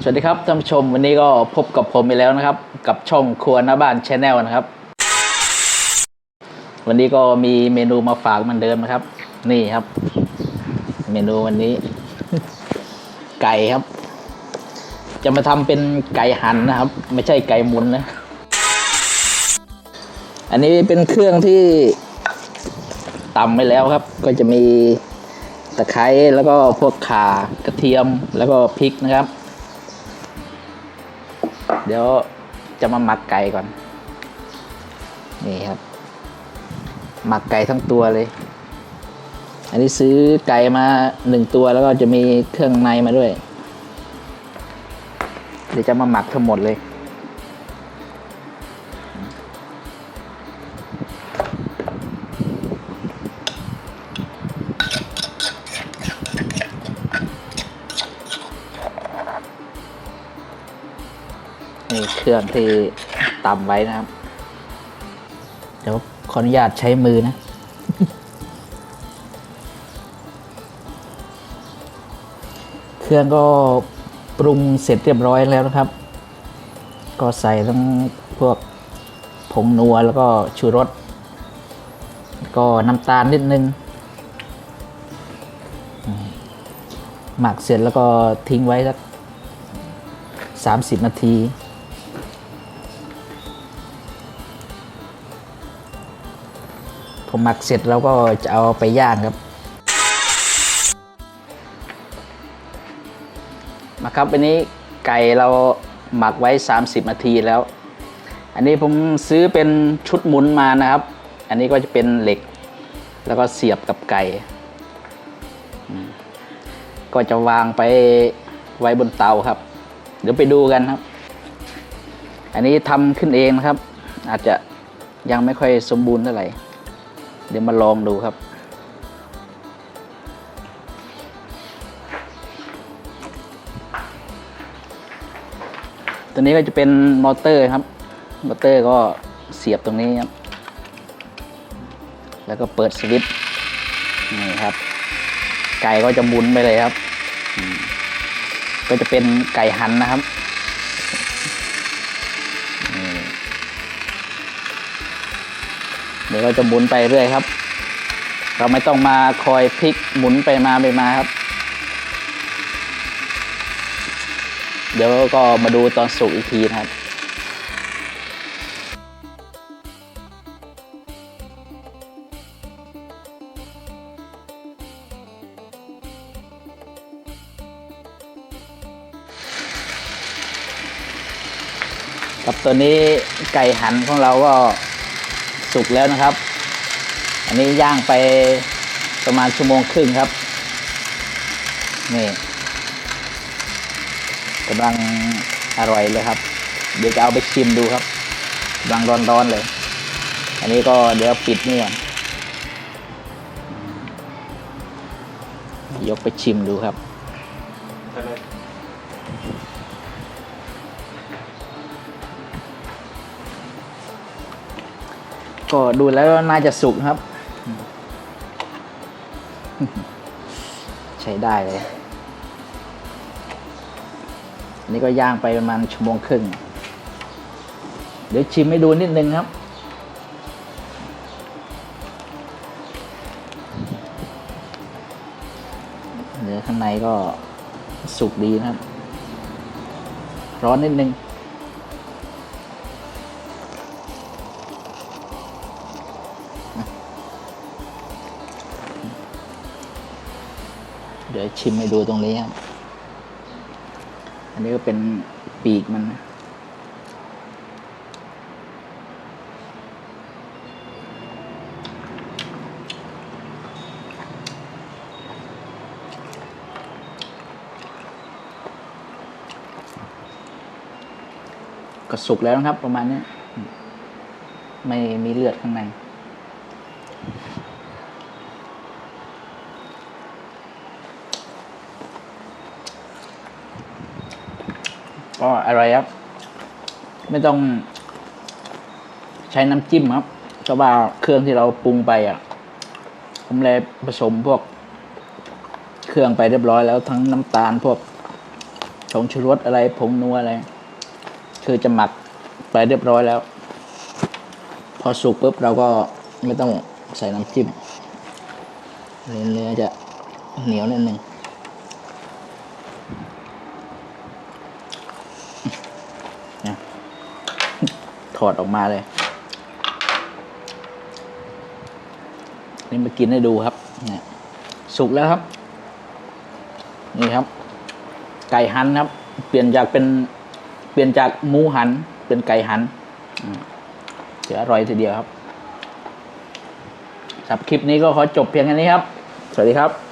สวัสดีครับท่านผู้ชมวันนี้ก็พบกับผมอีกแล้วนะครับ กับช่องครัวหน้าบ้านชาแนลนะครับ วันนี้ก็มีเมนูมาฝากเหมือนเดิมนะครับ นี่ครับ เมนูวันนี้ ไก่ครับ จะมาทำเป็นไก่หั่นนะครับ ไม่ใช่ไก่หมุนนะ อันนี้เป็นเครื่องที่ตำไปแล้วครับ ก็จะมีตะไคร้แล้วก็พวกข่ากระเทียมแล้วก็พริกนะครับ เดี๋ยวจะมาหมักไก่ก่อน นี่ครับ หมักไก่ทั้งตัวเลย อันนี้ซื้อไก่มาหนึ่งตัวแล้วก็จะมีเครื่องในมาด้วย เดี๋ยวจะมาหมักทั้งหมดเลย เครื่องที่ตำไว้นะครับ เดี๋ยวขออนุญาตใช้มือนะ เครื่องก็ปรุงเสร็จเรียบร้อยแล้วนะครับ ก็ใส่ทั้งพวกผงนัวแล้วก็ชูรส ก็น้ำตาลนิดนึง หมักเสร็จแล้วก็ทิ้งไว้สักสามสิบนาที พอหมักเสร็จเราก็จะเอาไปย่างครับ มาครับวันนี้ไก่เราหมักไว้ 30 นาทีแล้ว อันนี้ผมซื้อเป็นชุดหมุนมานะครับ อันนี้ก็จะเป็นเหล็ก แล้วก็เสียบกับไก่ ก็จะวางไปไว้บนเตาครับ เดี๋ยวไปดูกันครับ อันนี้ทำขึ้นเองนะครับ อาจจะยังไม่ค่อยสมบูรณ์เท่าไหร่ เดี๋ยวมาลองดูครับ ตัวนี้ก็จะเป็นมอเตอร์ครับ มอเตอร์ก็เสียบตรงนี้ครับ แล้วก็เปิดสวิตช์นี่ครับ ไก่ก็จะหมุนไปเลยครับ ก็จะเป็นไก่หันนะครับ ดี๋ยวเราจะหมุนไปเรื่อยครับ เราไม่ต้องมาคอยพลิกหมุนไปมาไปมาครับ เดี๋ยวก็มาดูตอนสุกอีกทีนะครับกับตัวนี้ไก่หันของเราก็ สุกแล้วนะครับ อันนี้ย่างไปประมาณชั่วโมงครึ่งครับ นี่กำลังอร่อยเลยครับ เดี๋ยวจะเอาไปชิมดูครับกำลังร้อนๆเลย อันนี้ก็เดี๋ยวปิดนี่ก่อนยกไปชิมดูครับ ก็ดูแล้วน่าจะสุกครับ ใช้ได้เลยนนี้ก็ย่างไปประมาณชั่วโมงครึ่ง เดี๋ยวชิมให้ดูนิดนึงครับ เนื้อข้างในก็สุกดีนะครับ ร้อนนิดนึง เดี๋ยวชิมให้ดูตรงนี้ครับ อันนี้ก็เป็นปีกมันนะก็สุกแล้วนะครับประมาณนี้ ไม่มีเลือดข้างใน ก็อร่อยครับ ไม่ต้องใช้น้ำจิ้มครับเพราะว่าเครื่องที่เราปรุงไปอะ ผมเลยผสมพวกเครื่องไปเรียบร้อยแล้วทั้งน้ำตาลพวกชงชูรสอะไรผงนัวอะไร คือจะหมักไปเรียบร้อยแล้ว พอสุกปุ๊บเราก็ไม่ต้องใส่น้ำจิ้มเนื้อเนื้อจะเหนียวนิดนึงนะถ อดออกมาเลย นี่มากินให้ดูครับเนี่ยสุกแล้วครับ นี่ครับ ไก่หันครับ เปลี่ยนจากเป็นเปลี่ยนจากหมูหันเป็นไก่หันเดี๋ยวอร่อยทีเดียวครับสำหรับคลิปนี้ก็ขอจบเพียงแค่นี้ครับ สวัสดีครับ